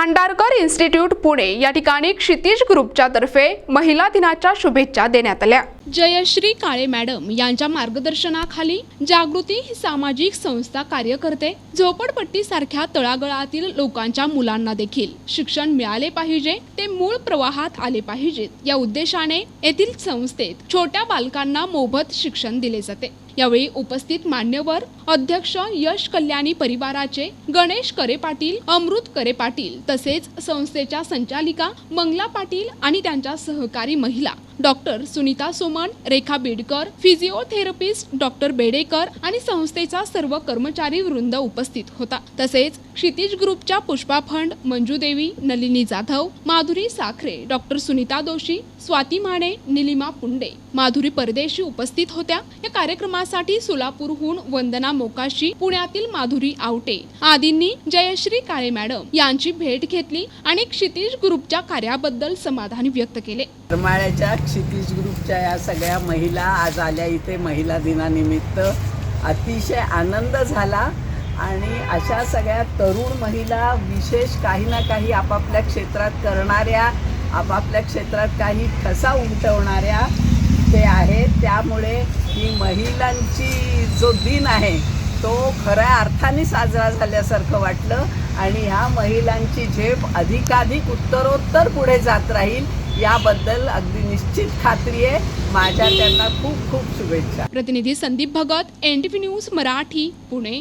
Bhandarkar institute Pune या ठिकाणी क्षितिज ग्रुपच्या तर्फे महिला दिनाच्या शुभेच्छा देण्यात आल्या. जयश्री काळे मॅडम यांच्या मार्गदर्शनाखाली जागृती ही सामाजिक संस्था कार्य करते झोपडपट्टी सारख्या तळागळातील लोकांच्या मुलांना देखील शिक्षण मिळाले पाहिजे ते मूळ प्रवाहात आले पाहिजेत. या उद्देशाने येथील संस्थेत छोट्या बालकांना मोफत शिक्षण दिले जाते. यावेळी उपस्थित मान्यवर अध्यक्ष यश कल्याणी परिवाराचे गणेश करे पाटील अमृत करे पाटील तसेच संस्थेच्या संचालिका मंगला पाटील आणि त्यांच्या सहकारी महिला doctor Sunita Soman Rekha Bedkar physiotherapist doctor Bedekar आणि संस्थेचा सर्व कर्मचारी वृंद उपस्थित होता. तसेच क्षितिज ग्रुपच्या पुष्पा फंड मंजू देवी नलिनी जाधव माधुरी साखरे डॉक्टर सुनीता दोशी स्वाती माने निलिमा पुंडे माधुरी परदेशी उपस्थित होत्या. या कार्यक्रमासाठी सोलापूरहून वंदना मोकाशी पुण्यातील माधुरी आवटे. आदींनी जयश्री काळे मॅडम यांची भेट घेतली आणि क्षितिज ग्रुपच्या कार्याबद्दल समाधान व्यक्त केले. करमाळ्याच्या क्षितिज ग्रुपच्या या सगळ्या महिला आज आल्या इथे महिला दिनानिमित्त. अतिशय आनंद झाला आणि अशा सगळ्या तरुण महिला विशेष काही ना काही आपापल्या क्षेत्रात करणाऱ्या आपापल्या क्षेत्रात काही ठसा उमटवणाऱ्या ते आहेत त्यामुळे ही महिलांची जो दिन आहे तो खऱ्या अर्थाने साजरा झाल्यासारखं वाटलं. आणि ह्या महिलांची झेप अधिकाधिक उत्तरोत्तर पुढे जात राहील याबद्दल अगदी निश्चित खात्री आहे. माझ्या त्यांना खूप खूप शुभेच्छा. प्रतिनिधी संदीप भगत एन न्यूज मराठी पुणे.